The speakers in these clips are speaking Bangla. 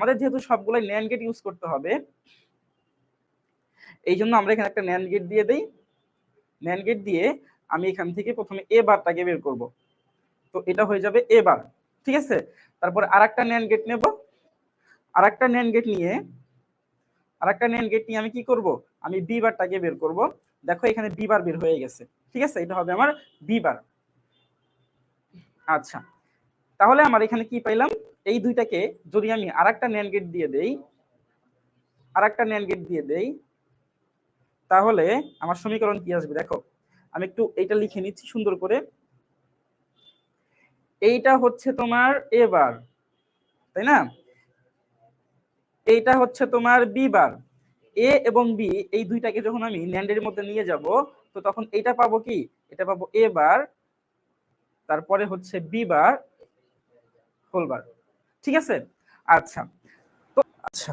আমাদের যেহেতু সবগুলাই ন্যান্ড গেট ইউজ করতে হবে এই জন্য আমরা এখানে একটা ন্যান্ড গেট দিয়ে দেই। ন্যান্ড গেট দিয়ে আমি এখান থেকে প্রথমে এ বারটাকে বের করব। তো এটা হয়ে যাবে এ বার ঠিক আছে? তারপরে আর একটা ন্যান্ড গেট নেব। আর একটা ন্যান্ড গেট নিয়ে আর একটা ন্যান্ড গেট নিয়ে আমি কি করব? আমি বি বারটাকে বের করব। দেখো এখানে বি বার বের হয়ে গেছে, ঠিক আছে? এটা হবে আমার বি বার আচ্ছা তাহলে আমার এখানে কি পাইলাম? এই দুইটাকে যদি আমি আর একটা গেট দিয়ে দেই আর একটা গেট দিয়ে দেই, তাহলে আমার সমীকরণ কি আসবে? দেখো, আমি একটু এইটা লিখে নিচ্ছি সুন্দর করে। এইটা হচ্ছে তোমার এ বার তাই না? এইটা হচ্ছে তোমার বি বার এ এবং বি এই দুইটাকে যখন আমি ন্যান্ডের মধ্যে নিয়ে যাব, তো তখন এইটা পাবো কি? এটা পাবো এ বার তারপরে হচ্ছে বি বার হোল বার ঠিক আছে? আচ্ছা। তো আচ্ছা।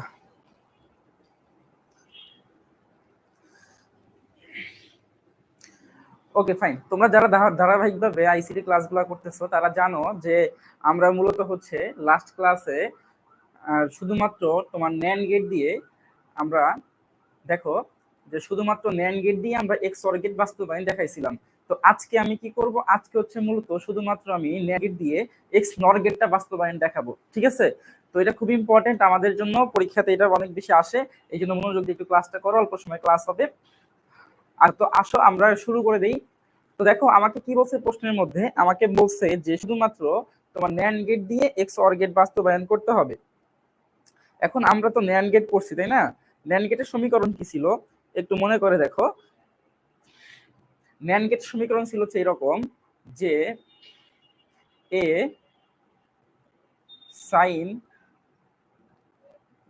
Okay, fine. তোমরা যারা ধারাবাহিকভাবে আইসিটি ক্লাসগুলো করতেছো, তারা জানো যে আমরা মূলত হচ্ছে লাস্ট ক্লাসে শুধুমাত্র তোমার ন্যান গেট দিয়ে আমরা দেখো যে শুধুমাত্র ন্যান গেট দিয়ে আমরা এক্স অর গেট বাস্তবায়ন দেখাইছিলাম। তো আজকে আমি কি করব? আজকে হচ্ছে মূলত শুধুমাত্র আমি ন্যান গেট দিয়ে এক্স নর গেটটা বাস্তবায়ন দেখাবো, ঠিক আছে? তো এটা খুব ইম্পর্টেন্ট আমাদের জন্য, পরীক্ষাতে এটা অনেক বেশি আসে, এই জন্য মনোযোগ দিয়ে একটু ক্লাসটা করো, অল্প সময় ক্লাস হবে। আর তো আসো, আমরা শুরু করে দেই। তো দেখো, আমাকে কি বলছে প্রশ্নের মধ্যে? আমাকে বলছে যে শুধুমাত্র তোমার ন্যান গেট দিয়ে এক্স অর গেট বাস্তবায়ন করতে হবে। এখন আমরা তো ন্যান গেট করছি, তাই না? ন্যান গেটের সমীকরণ কি ছিল? একটু মনে করে দেখো। ন্যান গেট সমীকরণ ছিল হচ্ছে এরকম যে এ সাইন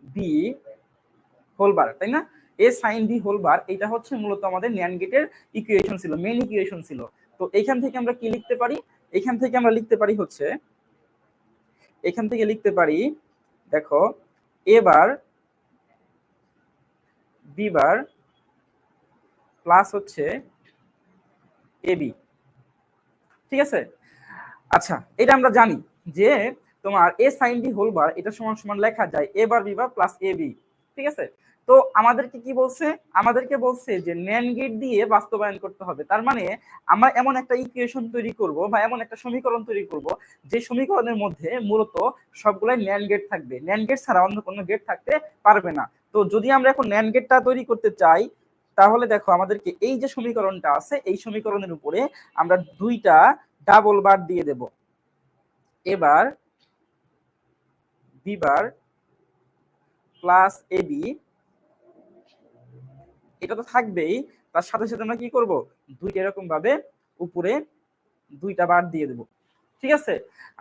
বি হোলবার তাই না? এ সাইন বি হোলবার এটা হচ্ছে মূলত আমাদের ন্যান গেটের ইকুয়েশন ছিল মেন ইকুয়েশন ছিল। তো এখান থেকে আমরা কি লিখতে পারি? এখান থেকে আমরা লিখতে পারি হচ্ছে, এখান থেকে লিখতে পারি, দেখো এবার বি বার প্লাস হচ্ছে এ বি ঠিক আছে? আচ্ছা এটা আমরা জানি যে তোমার A sign B whole bar এটা সমান সমান লেখা যায় A bar B bar plus A B ঠিক আছে? তো আমাদেরকে কি বলছে? আমাদেরকে বলছে যে ন্যান গেট দিয়ে বাস্তবায়ন করতে হবে। তার মানে আমরা এমন একটা ইকুয়েশন তৈরি করব বা এমন একটা সমীকরণ তৈরি করব যে সমীকরণের মধ্যে মূলত সবগুলাই ন্যান গেট থাকবে। ন্যান গেট ছাড়া অন্য কোনো গেট থাকতে পারবে না। তো যদি আমরা এখন ন্যান গেটটা তৈরি করতে চাই তাহলে দেখো আমাদেরকে এই যে সমীকরণটা আছে, এই সমীকরণের উপরে আমরা দুইটা ডাবল বার দিয়ে দেব। এবার বিবার প্লাস এ বি এটা তো থাকবেই, তার সাথে সাথে আমরা কি করব? দুইটা এরকম ভাবে উপরে দুইটা বার দিয়ে দেব। ঠিক আছে?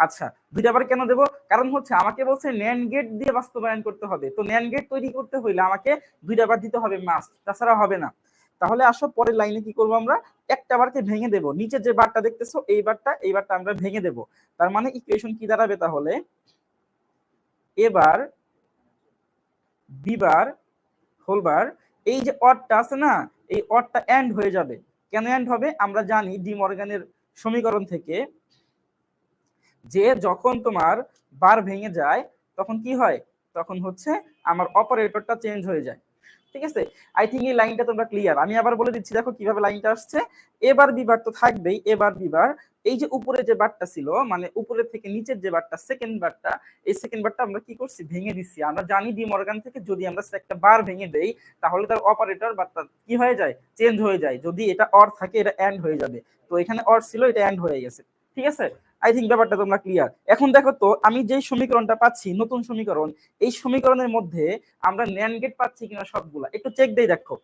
আচ্ছা দুইটা বার কেন দেব? কারণ হচ্ছে আমাকে বলছে ন্যান গেট দিয়ে বাস্তবায়ন করতে হবে। তো ন্যান গেট তৈরি করতে হইলে আমাকে দুইটা বার দিতে হবে মাস্ট তাছাড়া হবে না। তাহলে আসো পরের লাইনে কি করব আমরা? একটা বারকে ভেঙে দেব। নিচে যে বারটা দেখতেছো, এই বারটা এই বারটা আমরা ভেঙে দেব। তার মানে ইকুয়েশন কি দাঁড়াবে তাহলে? এবার বিবার হোলবার এই যে অটটা আছে না, এই অটটা এন্ড হয়ে যাবে। কেন এন্ড হবে? আমরা জানি ডি মর্গানের সমীকরণ থেকে যে যখন তোমার বার ভেঙে যায়, তখন কি হয়? তখন হচ্ছে আমার অপারেটরটা চেঞ্জ হয়ে যায়। ঠিক আছে? আই থিঙ্ক এই লাইনটা তোমরা ক্লিয়ার আমি আবার বলে দিচ্ছি, দেখো কীভাবে লাইনটা আসছে। এবার বিবার তো থাকবেই, এবার বিবার এই যে উপরে যে বারটা ছিল মানে উপরে থেকে নিচের যে বারটা সেকেন্ড বারটা এই সেকেন্ড বারটা আমরা কি করছি? ভেঙে দিচ্ছি। আমরা জানি ডি মর্গান থেকে যদি আমরা একটা বার ভেঙে দেই, তাহলে তার অপারেটর বারটা কি হয়ে যায়? চেঞ্জ হয়ে যায়। যদি এটা অর থাকে, এটা এন্ড হয়ে যাবে। তো এখানে অর ছিল, এটা এন্ড হয়ে গেছে। ঠিক আছে? আই থিঙ্ক ব্যাপারটা তোমরা ক্লিয়ার এখন দেখো তো, আমি যেই সমীকরণটা পাচ্ছি, নতুন সমীকরণ, এই সমীকরণের মধ্যে আমরা ন্যান গেট পাচ্ছি কিনা সবগুলা। একটু চেক দিয়ে দেখো।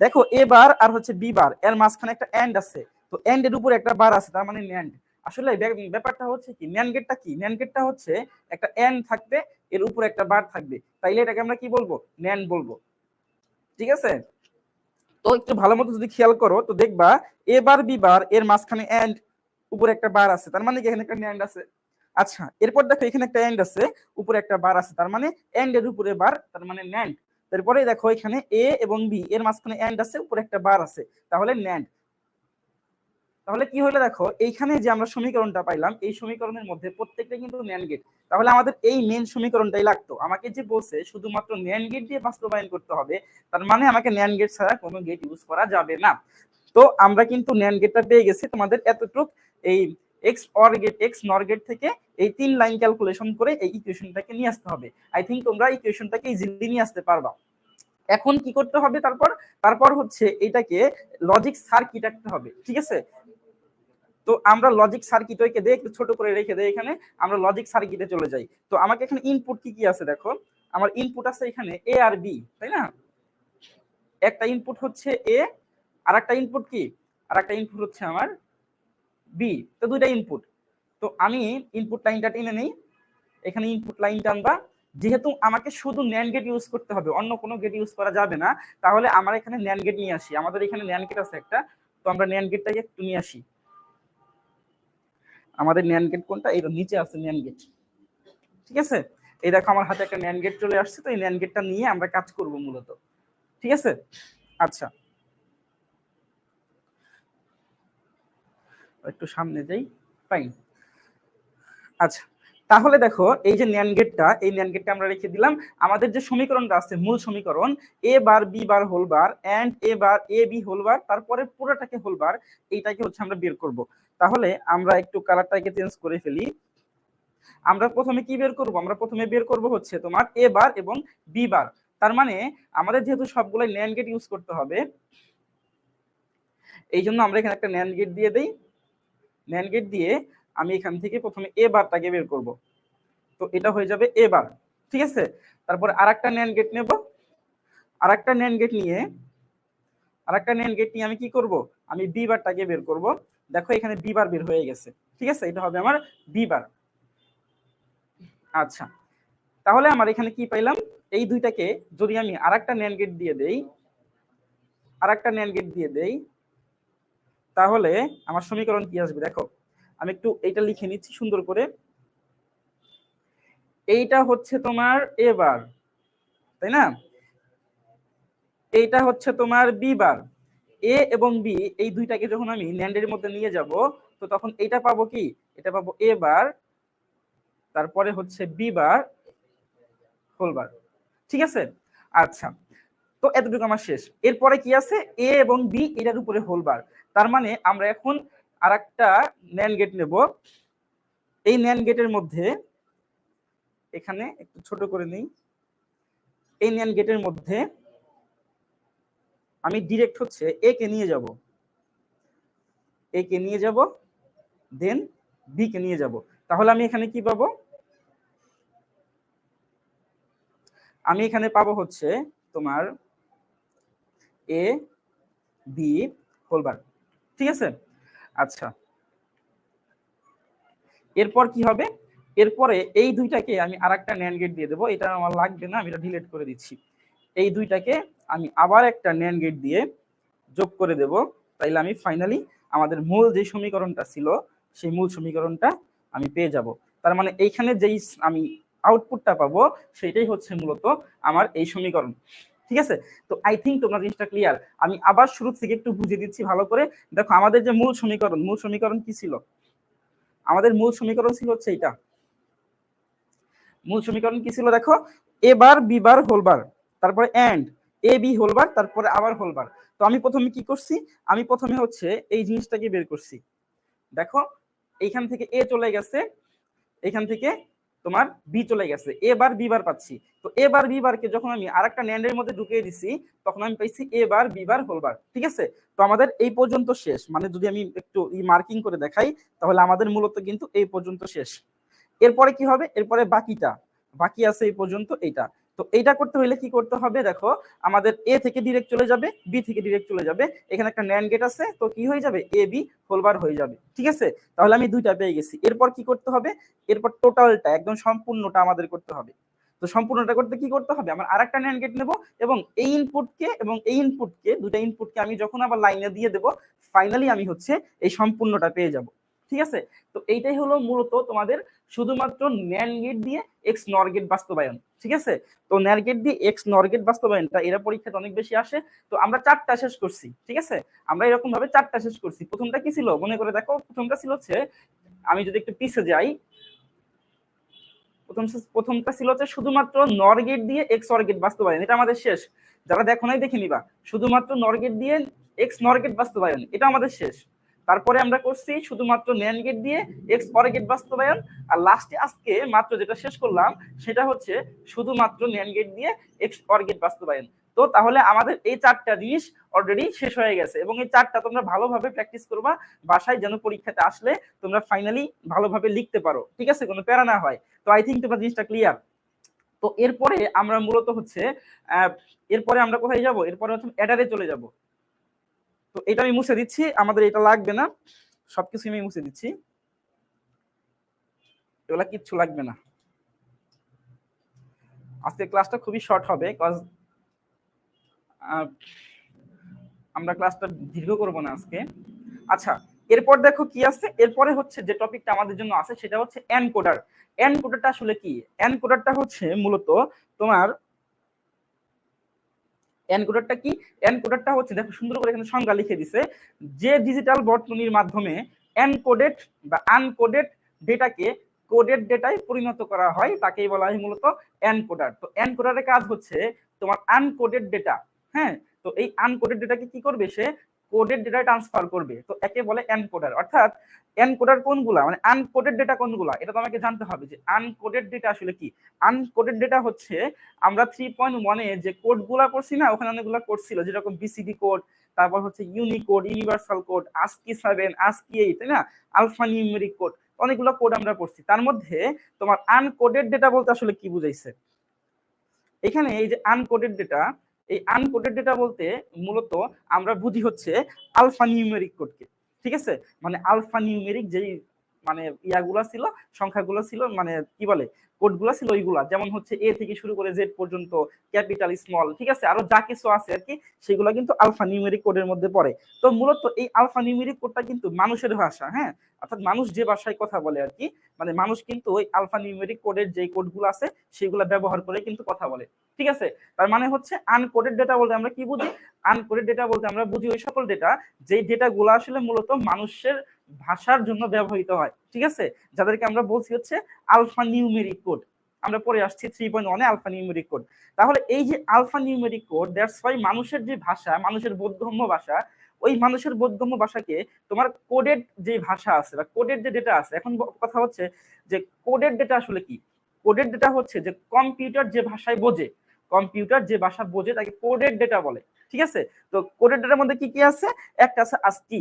দেখো এ বার আর হচ্ছে বি বার, এর মাঝখানে একটা এন্ড আছে। তো এন্ড এর উপরে একটা বার আছে, তার মানে ন্যান্ড আসলে ব্যাপারটা হচ্ছে কি ন্যান গেটটা কি? ন্যান গেটটা হচ্ছে একটা এন্ড থাকবে, এর উপরে একটা বার থাকবে। তাইলে এটাকে আমরা কি বলব? ন্যান বলব। ঠিক আছে? তো একটু ভালো মতো যদি খেয়াল করো, তো দেখবা এ বার বি বার, এর মাঝখানে এন্ড উপরে একটা বার আছে, তার মানে এখানে একটা ন্যান্ড আছে? আচ্ছা এরপর দেখো এখানে একটা এন্ড আছে, উপরে একটা বার আছে, তার মানে এন্ড এর উপরে বার, তার মানে ন্যান্ড তারপরে দেখো এখানে এ এবং বি এর মাঝখানে এন্ড আছে, উপরে একটা বার আছে, তাহলে ন্যান্ড তাহলে কি হলো দেখো, এইখানে যে আমরা সমীকরণটা পাইলাম, এই সমীকরণের মধ্যে প্রত্যেকটা কিন্তু ন্যান গেট তাহলে আমাদের এই মেন সমীকরণটাই লাগতো। আমাকে যে বলছে, শুধুমাত্র ন্যান গেট দিয়ে বাস্তবায়ন করতে হবে, তার মানে আমাকে ন্যান গেট ছাড়া কোনো গেট ইউজ করা যাবে না। তো আমরা কিন্তু ন্যান গেটটা পেয়ে গেছি। তোমাদের এতটুক এই XOR gate XNOR gate থেকে এই তিন লাইন ক্যালকুলেশন করে এই ইকুয়েশনটাকে নিয়ে আসতে হবে। আই থিঙ্ক তোমরা ইকুয়েশনটাকে ইজিলি নিয়ে আসতে পারবা। এখন কি করতে হবে তারপর? তারপর হচ্ছে এটাকে লজিক সার্কিট আঁকতে হবে, ঠিক আছে? তো আমরা লজিক সার্কিট ওইকে দিয়ে একটু ছোট করে রেখে দেয় এখানে, আমরা লজিক সার্কিটে চলে যাই। তো আমাকে এখানে ইনপুট কি কি আছে দেখো? আমার ইনপুট আছে এখানে এ আর বি তাই না? একটা ইনপুট হচ্ছে এ আর একটা ইনপুট কি? আর একটা ইনপুট হচ্ছে আমার বি তো দুইটা ইনপুট তো আমি ইনপুট লাইনটা টেনে নেই। এখানে ইনপুট লাইন টানবা যেহেতু আমাকে শুধু ন্যান গেট ইউজ করতে হবে, অন্য কোনো গেট ইউজ করা যাবে না, তাহলে আমার এখানে ন্যান গেট নিয়ে আসি। আমাদের এখানে ন্যান গেট আছে একটা, তো আমরা ন্যান গেটটাকে একটু নিয়ে আসি। আমাদের ন্যান গেট কোনটা? এই নিচে আছে ন্যান গেট ঠিক আছে? এই দেখো আমার হাতে একটা ন্যান গেট চলে আসছে, তো এই ন্যান গেটটা নিয়ে আমরা কাজ করব মূলত। ঠিক আছে? আচ্ছা। একটু সামনে যাই ফাইন আচ্ছা তাহলে দেখো, এই যে ন্যান গেটটা এই ন্যান গেটটা আমরা রেখে দিলাম। আমাদের যে সমীকরণটা আছে, মূল সমীকরণ A bar B bar whole bar and A bar A B whole bar তারপরে পুরোটাকে হোল বার এইটাকে হচ্ছে আমরা বের করব। তাহলে আমরা একটু কালারটাকে চেঞ্জ করে ফেলি। আমরা প্রথমে কি বের করব? আমরা প্রথমে বের করব হচ্ছে তোমার এ বার এবং বি বার। তার মানে আমাদের যেহেতু সবগুলাই ন্যান গেট ইউজ করতে হবে এই জন্য আমরা এখানে একটা ন্যান গেট দিয়ে দেই। ন্যান গেট দিয়ে আমি এখান থেকে প্রথমে এ বারটাকে বের করব। তো এটা হয়ে যাবে এ বার ঠিক আছে? তারপর আর একটা ন্যান্ড গেট নেব। আর একটা ন্যান্ড গেট নিয়ে আর একটা ন্যান্ড গেট নিয়ে আমি কি করব? আমি বি বারটাকে বের করব। দেখো এখানে বি বার বের হয়ে গেছে, ঠিক আছে? এটা হবে আমার বি বার আচ্ছা তাহলে আমার এখানে কি পাইলাম? এই দুইটাকে যদি আমি আর একটা ন্যান গেট দিয়ে দেই আর একটা ন্যান্ড গেট দিয়ে দেই তাহলে আমার সমীকরণ কি আসবে? দেখো, আমি একটু এইটা লিখে নিচ্ছি সুন্দর করে। এইটা হচ্ছে তোমার এ বার, তাই না? এইটা হচ্ছে তোমার বি বার। এ এবং বি এই দুইটাকে যখন আমি ন্যান্ডের মধ্যে নিয়ে যাব, তো তখন এইটা পাবো কি? এটা পাবো এ বার, তারপরে হচ্ছে বি বার হোল বার। ঠিক আছে? আচ্ছা তো এতটুকু আমার শেষ। এরপরে কি আছে? এ এবং বি এটার উপরে হোল বার। তার মানে আমরা এখন আর একটা ন্যান গেট নেব। এই ন্যান গেটের মধ্যে এখানে একটু ছোট করে নিই। এই ন্যান গেটের মধ্যে আমি ডিরেক্ট হচ্ছে এ কে নিয়ে যাব। এ কে নিয়ে যাব দেন বি কে নিয়ে যাব। তাহলে আমি এখানে কি পাবো? আমি এখানে পাবো হচ্ছে তোমার এ বি হোলবার ঠিক আছে? আচ্ছা। এরপর কি হবে? এরপরে এই দুইটাকে আমি আর একটা ন্যান গেট দিয়ে দেবো। এটা আমার লাগবে না, আমি এটা ডিলিট করে দিচ্ছি। এই দুইটাকে আমি আবার একটা ন্যান গেট দিয়ে যোগ করে দেব। তাইলে আমি ফাইনালি আমাদের মূল যে সমীকরণটা ছিল, সেই মূল সমীকরণটা আমি পেয়ে যাব। তার মানে এইখানে যেই আমি আউটপুটটা পাবো সেটাই হচ্ছে মূলত আমার এই সমীকরণ। ঠিক আছে? তো আই থিঙ্ক তোমরা জিনিসটা ক্লিয়ার আমি আবার শুরু থেকে একটু বুঝিয়ে দিচ্ছি ভালো করে। দেখো, আমাদের যে মূল সমীকরণ মূল সমীকরণ কি ছিল? আমাদের মূল সমীকরণ ছিল হচ্ছে এইটা। মূল সমীকরণ কি ছিল দেখো? এবার বিবার হোলবার তারপরে এন্ড এ বি হোলবার তারপরে আবার হোলবার তো আমি প্রথমে কি করছি? আমি প্রথমে হচ্ছে এই জিনিসটাকে বের করছি। দেখো, এইখান থেকে এ চলে গেছে। এখান থেকে তোমার বি চলে গেছে। এবার বার বি বার পাচ্ছি। তো এবার বার বি বারকে যখন আমি আরেকটা ন্যান্ডের মধ্যে ঢুকিয়ে দিছি, তখন আমি পাইছি এবার বার বি বার ঠিক আছে? তো আমাদের এই পর্যন্ত শেষ। মানে যদি আমি একটু ই মার্কিং করে দেখাই, তাহলে আমাদের মূলত কিন্তু এই পর্যন্ত শেষ। এরপরে কি হবে? এরপরে বাকিটা। বাকি আছে এই পর্যন্ত এইটা। তো এইটা করতে হলে কি করতে হবে? দেখো, আমাদের এ থেকে ডিরেক্ট চলে যাবে বি থেকে ডিরেক্ট চলে যাবে। এখানে একটা ন্যান গেট আছে, তো কি হয়ে যাবে? এ বি হোলবার হয়ে যাবে। ঠিক আছে? তাহলে আমি দুইটা পেয়ে গেছি। এরপর কি করতে হবে? এরপর টোটালটা একদম সম্পূর্ণটা আমাদের করতে হবে। তো সম্পূর্ণটা করতে কি করতে হবে? আমার আরেকটা ন্যান গেট নেব এবং এই ইনপুটকে এবং এই ইনপুটকে দুটা ইনপুটকে আমি যখন আবার লাইনে দিয়ে দেব ফাইনালি আমি হচ্ছে এই সম্পূর্ণটা পেয়ে যাব। ঠিক আছে? তো এইটাই হলো মূলত তোমাদের শুধুমাত্র ন্যান গেট দিয়ে এক্স নর গেট বাস্তবায়ন। ঠিক আছে? তো ন্যার গেট দিয়ে এক্স নর গেট বাস্তবায়নটা এরা পরীক্ষাতে অনেক বেশি আসে। তো আমরা চারটা শেষ করছি, ঠিক আছে? আমরা এরকম ভাবে চারটা শেষ করছি। প্রথমটা কি ছিল? মনে করে দেখো, প্রথমটা ছিল হচ্ছে, আমি যদি একটু পিছে যাই, প্রথম প্রথমটা ছিল হচ্ছে শুধুমাত্র নর গেট দিয়ে এক্স অর গেট বাস্তবায়ন। এটা আমাদের শেষ। যারা দেখো নাই, দেখে নিবা। শুধুমাত্র নর গেট দিয়ে এক্স নর গেট বাস্তবায়ন। এটা আমাদের শেষ। তারপরে আমরা করছি শুধুমাত্র ন্যান গেট দিয়ে এক্স পর গেট বাস্তবায়ন। আর লাস্টে আজকে মাত্র যেটা শেষ করলাম, সেটা হচ্ছে শুধুমাত্র ন্যান গেট দিয়ে এক্স পর গেট বাস্তবায়ন। তো তাহলে আমাদের এই চারটা জিনিস অলরেডি শেষ হয়ে গেছে এবং এই চারটা তোমরা ভালোভাবে প্র্যাকটিস করবা, বাসায় যেন পরীক্ষাতে আসলে তোমরা ফাইনালি ভালোভাবে লিখতে পারো। ঠিক আছে? কোনো প্যারা না হয়। তো আই থিঙ্ক তোমরা জিনিসটা ক্লিয়ার তো এরপরে আমরা মূলত হচ্ছে এরপরে আমরা কোথায় যাব? এরপরে হচ্ছে অ্যাডারে চলে যাব। তো এটা আমি মুছে দিচ্ছি, আমাদের এটা লাগবে না। সবকিছু আমি মুছে দিচ্ছি। এগুলা কিচ্ছু লাগবে না। আজকে ক্লাসটা খুবই শর্ট হবে কজ আমরা ক্লাসটা দীর্ঘ করব না আজকে। আচ্ছা এরপর দেখো কি আছে। এরপরে হচ্ছে যে টপিকটা আমাদের জন্য আছে, সেটা হচ্ছে এনকোডার এনকোডারটা আসলে কি? এনকোডারটা হচ্ছে মূলত তোমার এনকোডারটা কি? এনকোডারটা হচ্ছে, দেখো সুন্দর করে এখানে সংজ্ঞা লিখে দিছে, যে ডিজিটাল বর্তনীর মাধ্যমে এনকোডেড বা আনকোডেড ডেটাকে কোডেড ডেটায় পরিণত করা হয়, তাকেই বলা হয় মূলত এনকোডার। তো এনকোডারের কাজ হচ্ছে তোমার আনকোডেড ডেটা হ্যাঁ? তো এই আনকোডেড ডেটাকে কি করবে সে? কোডেড ডেটা ট্রান্সফার করবে, তো একে বলে এনকোডার অর্থাৎ এনকোডার কোনগুলা? মানে আনকোডেড ডেটা কোনগুলা? এটা তো আমাকে জানতে হবে যে আনকোডেড ডেটা আসলে কি? আনকোডেড ডেটা হচ্ছে আমরা থ্রি পয়েন্ট ওয়ানে যে কোডগুলা করছি না, ওখানে অনেকগুলো কোড ছিল, যেরকম বিসিডি কোড তারপর হচ্ছে Unicode universal code ASCII seven ASCII eight তাই না? আলফা নিউমেরিক কোড অনেকগুলো কোড আমরা পড়ছি। তার মধ্যে তোমার আনকোডেড ডেটা বলতে আসলে কি বুঝাইছে? এখানে এই যে আনকোডেড ডেটা এই আনকোডেড ডেটা বলতে মূলত আমরা বুঝি হচ্ছে আলফা নিউমেরিক কোডকে ঠিক আছে? মানে আলফা নিউমেরিক যেই মানে ইয়াগুলা ছিল, সংখ্যাগুলো ছিল মানে কি বলে, কোডগুলো ছিল ওইগুলা। যেমন হচ্ছে এ থেকে শুরু করে জেড পর্যন্ত, ক্যাপিটাল, স্মল, ঠিক আছে? আরও যা কিছু আছে আর কি, সেগুলো কিন্তু আলফা নিউমেরিক কোডের মধ্যে পড়ে। তো মূলত এই আলফা নিউমেরিক কোডটা কিন্তু মানুষের ভাষা হ্যাঁ? অর্থাৎ মানুষ যে ভাষায় কথা বলে আর কি মানে মানুষ কিন্তু ওই আলফা নিউমেরিক কোডের যে কোডগুলো আছে, সেগুলো ব্যবহার করে কিন্তু কথা বলে, ঠিক আছে? তার মানে হচ্ছে আনকোডেড ডেটা বলতে আমরা কি বুঝি? আনকোডেড ডেটা বলতে আমরা বুঝি ওই সকল ডেটা, যেই ডেটাগুলো আসলে মূলত মানুষের ভাষার জন্য ব্যবহৃত হয়, ঠিক আছে? যাদেরকে আমরা বলছি হচ্ছে আলফা নিউমেরিক কোড আমরা পরে আসছি থ্রি পয়েন্ট ওয়ানে আলফা নিউমেরিক কোড তাহলে এই যে alphanumeric code that's why মানুষের যে ভাষা, মানুষের বোধগম্য ভাষা, ওই মানুষের বোধগম্য ভাষাকে তোমার কোডেড যে ভাষা আছে বা কোডেড যে ডেটা আছে, এখন কথা হচ্ছে যে কোডেড ডেটা আসলে কি? কোডেড ডেটা হচ্ছে যে কম্পিউটার যে ভাষায় বোঝে কম্পিউটার যে ভাষা বোঝে তাকে কোডেড ডেটা বলে, ঠিক আছে? তো কোডেড ডেটার মধ্যে কি কি আছে? একটা আছে আস্কি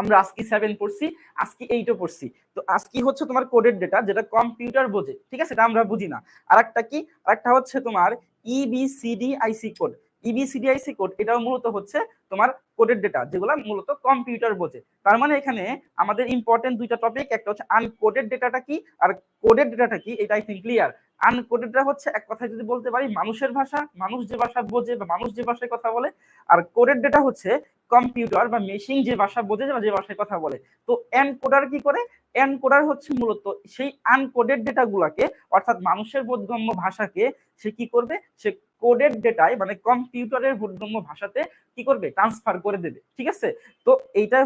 আমরা আজকি সেভেন পড়ছি, আজকি এইটও পড়ছি। তো আজকি হচ্ছে তোমার কোডেড ডেটা যেটা কম্পিউটার বোঝে, ঠিক আছে? এটা আমরা বুঝি না। আর একটা কি? আর একটা হচ্ছে তোমার EBCD IC code EBCDIC code এটাও মূলত হচ্ছে তোমার কোডেড ডেটা যেগুলো মূলত কম্পিউটার বোঝে। তার মানে এখানে আমাদের ইম্পর্টেন্ট দুইটা টপিক একটা হচ্ছে আনকোডেড ডেটাটা কি, আর কোডেড ডেটাটা কি, এটা আই থিঙ্ক ক্লিয়ার আনকোডেডটা হচ্ছে এক কথায় যদি বলতে পারি, মানুষের ভাষা, মানুষ যে ভাষা বোঝে বা মানুষ যে ভাষায় কথা বলে, আর কোডেড ডেটা হচ্ছে কম্পিউটার বা মেশিন যে ভাষা বোঝে বা যে ভাষায় কথা বলে। তো এনকোডার কি করে? এনকোডার হচ্ছে মূলত সেই আনকোডেড ডেটা গুলাকে, অর্থাৎ মানুষের বোধগম্য ভাষাকে সে কি করবে? সে কোডেড ডেটায় মানে কম্পিউটারের বোধগম্য ভাষাতে কি করবে? ট্রান্সফার করে দেবে। ঠিক আছে? তো এইটা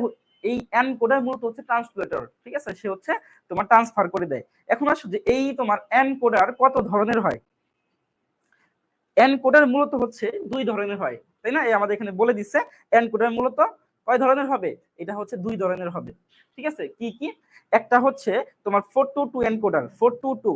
এই এনকোডার মূলত হচ্ছে ট্রান্সলেটর ঠিক আছে? সে হচ্ছে তোমার ট্রান্সফার করে দেয়। এখন আসো যে এই তোমার এনকোডার কত ধরনের হয়? এনকোডার মূলত হচ্ছে দুই ধরনের হয়, তাই না? এই আমাদের এখানে বলে দিচ্ছে এনকোডার মূলত কয় ধরনের হবে? এটা হচ্ছে দুই ধরনের হবে, ঠিক আছে? কি কি? একটা হচ্ছে তোমার four to two encoder four to two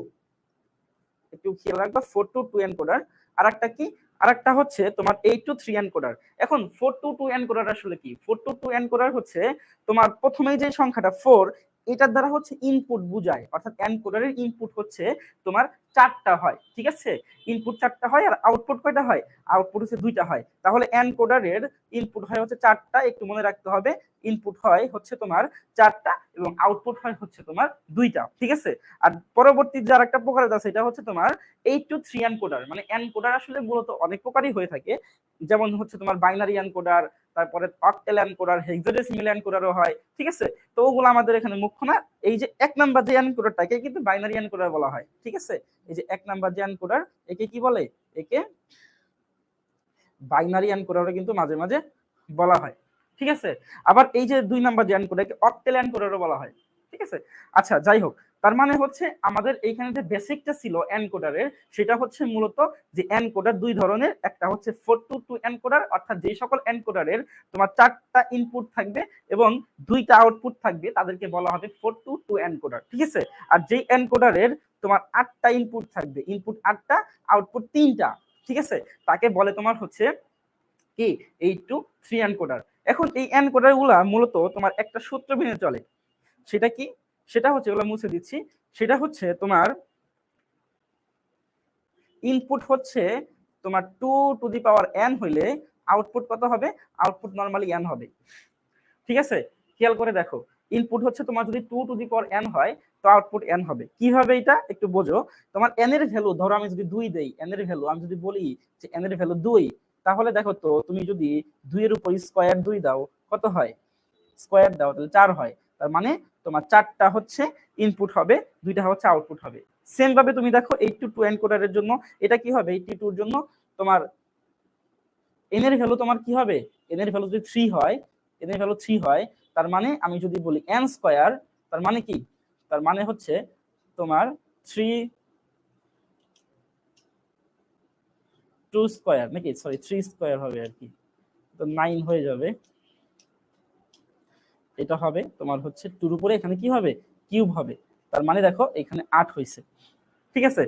একটু খেয়াল রাখবা ফোর টু টু এনকোডার। আর একটা কি? আর একটা হচ্ছে তোমার এইট টু থ্রি এনকোডার এখন ফোর টু টু এনকোডার আসলে কি? ফোর টু টু এনকোডার হচ্ছে তোমার প্রথমে যে সংখ্যাটা ফোর এটার দ্বারা হচ্ছে ইনপুট বুঝায়। অর্থাৎ এনকোডারের ইনপুট হচ্ছে তোমার চারটা হয়, ঠিক আছে? ইনপুট চারটা হয় আর আউটপুট কয়টা হয়? আউটপুট হচ্ছে দুইটা হয়। তাহলে এনকোডারের ইনপুট হয় হচ্ছে চারটা, একটু মনে রাখতে হবে ইনপুট হয় হচ্ছে তোমার চারটা এবং আউটপুট হয় হচ্ছে তোমার দুইটা, ঠিক আছে? আর পরবর্তী যার একটা প্রকার আছে, এটা হচ্ছে তোমার এইট টু থ্রি এনকোডার মানে এনকোডার আসলে মূলত অনেক প্রকারই হয়ে থাকে। যেমন হচ্ছে তোমার বাইনারি এনকোডার তারপরে অক্টেল এনকোডার হেক্সাডেসিমাল এনকোডারও হয়, ঠিক আছে? তো ওগুলো আমাদের এখানে মুখ্য না। এই যে এক নাম্বার যে এনকোডারটাকে কিন্তু বাইনারি এনকোডার বলা হয়, ঠিক আছে? এই যে এক নাম্বার যে এনকোডার একে কি বলে? একে বাইনারি এনকোডারও কিন্তু মাঝে মাঝে বলা হয়, ঠিক আছে? আবার এই যে দুই নাম্বার যে এনকোডারকে অক্টেল এনকোডারও বলা হয়, ঠিক আছে? আচ্ছা যাই হোক। তার মানে হচ্ছে আমাদের এইখানে যে বেসিকটা ছিল এনকোডারের সেটা হচ্ছে মূলত যে এনকোডার দুই ধরনের, একটা হচ্ছে ফোর টু টু এনকোডার অর্থাৎ যে সকল এনকোডারের তোমার চারটা ইনপুট থাকবে এবং দুইটা আউটপুট থাকবে, তাদেরকে বলা হবে ফোর টু টু এনকোডার ঠিক আছে? আর যেই এনকোডারের তোমার আটটা ইনপুট থাকবে ইনপুট আটটা আউটপুট তিনটা, ঠিক আছে? তাকে বলে তোমার হচ্ছে কি? এইট টু থ্রি এনকোডার এখন এই এনকোডারগুলা মূলত তোমার একটা সূত্র মেনে চলে। সেটা কি? সেটা হচ্ছে ওগুলো মুছে দিচ্ছি। সেটা হচ্ছে তোমার ইনপুট হচ্ছে তোমার two to the power N হইলে আউটপুট কত হবে? আউটপুট নর্মালি এন হবে। ঠিক আছে? খেয়াল করে দেখো ইনপুট হচ্ছে তোমার যদি two to the power N হয়, তো আউটপুট এন হবে। কীভাবে এটা? একটু বোঝো। তোমার এন এর ভ্যালু ধরো আমি যদি দুই দেই এন এর ভ্যালু আমি যদি বলি যে এন এর ভ্যালু দুই, তাহলে দেখো তো, তুমি যদি দুইয়ের উপর স্কোয়ার দুই দাও, কত হয়? স্কোয়ার দাও, তাহলে চার হয়। তার মানে তোমার চারটা হচ্ছে ইনপুট হবে, দুইটা হচ্ছে আউটপুট হবে। সেম ভাবে তুমি দেখো এইট টু এনকোডারের জন্য এটা কি হবে? এইটটি টুর জন্য তোমার এন এর ভ্যালু তোমার কি হবে? এন এর ভ্যালু যদি থ্রি হয় এন এর ভ্যালু থ্রি হয়, তার মানে আমি যদি বলি এন স্কোয়ার তার মানে কি? তার মানে হচ্ছে তোমার থ্রি টু স্কোয়ার নাকি? সরি থ্রি স্কোয়ার হবে আর কি। তো নাইন হয়ে যাবে। এটা হবে তোমার হচ্ছে টুর উপরে এখানে কি হবে? কিউব হবে। তার মানে দেখো এখানে আট হয়েছে। ঠিক আছে?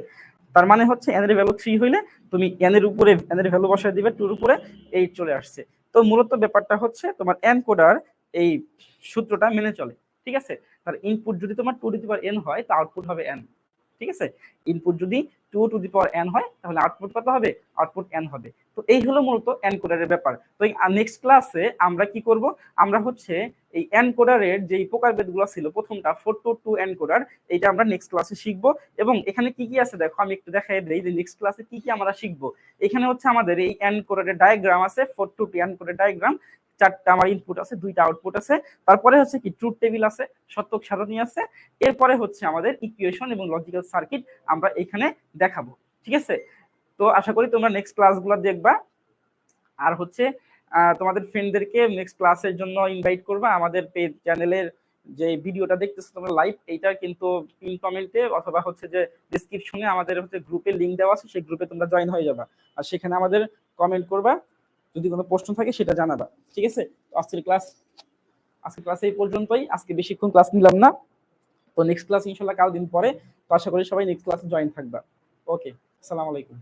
তার মানে হচ্ছে এন এর ভ্যালু থ্রি হইলে তুমি এন এর উপরে এন এর ভ্যালু বসায় দিবে টুর উপরে এইট চলে আসছে। তো মূলত ব্যাপারটা হচ্ছে তোমার এন কোডার এই সূত্রটা মেনে চলে। ঠিক আছে? তার ইনপুট যদি তোমার টু দি পাওয়ার এন হয়, তো আউটপুট হবে এন ঠিক আছে? ইনপুট যদি two to the power N হয়, তাহলে আউটপুট কত হবে? আউটপুট এন হবে। তো এই হলো মূলত এন কোডারের ব্যাপার। তো নেক্সট ক্লাসে আমরা কি করব? আমরা হচ্ছে এই এন কোডারের যে প্রকারভেদগুলো ছিল, প্রথমটা four to two encoder এইটা আমরা নেক্সট ক্লাসে শিখব। এবং এখানে কি কি আছে দেখো, আমি একটু দেখাই দিই যে নেক্সট ক্লাসে কি কি আমরা শিখব। এখানে হচ্ছে আমাদের এই এন কোডারের ডায়াগ্রাম আছে ফোর টু টু এন কোডের ডায়াগ্রাম চারটা আমার ইনপুট আছে, দুইটা আউটপুট আছে। তারপরে হচ্ছে কি ট্রুথ টেবিল আছে, সত্যক সারণী আছে। এরপরে হচ্ছে আমাদের ইকুয়েশন এবং লজিক্যাল সার্কিট আমরা এখানে দেখাবো, ঠিক আছে? তো আশা করি তোমরা নেক্সট ক্লাসগুলো দেখবা। আর হচ্ছে তোমাদের ফ্রেন্ডদেরকে নেক্সট ক্লাসের জন্য ইনভাইট করবা। আমাদের পেজ চ্যানেলের যে ভিডিওটা দেখতেছো তোমরা লাইভ এইটা কিন্তু পিন কমেন্টে অথবা হচ্ছে যে ডিসক্রিপশনে আমাদের হচ্ছে গ্রুপে লিংক দেওয়া আছে, সেই গ্রুপে তোমরা জয়েন হয়ে যাবা। আর সেখানে আমাদের কমেন্ট করবা। যদি কোনো প্রশ্ন থাকে সেটা জানাবা, ঠিক আছে? আজকের ক্লাস আজকের ক্লাস এই পর্যন্তই। আজকে বেশিক্ষণ ক্লাস নিলাম না। তো নেক্সট ক্লাস ইনশাল্লাহ কাল দিন পরে। তো আশা করি সবাই নেক্সট ক্লাসে জয়েন থাকবা। ওকে আসসালামু আলাইকুম।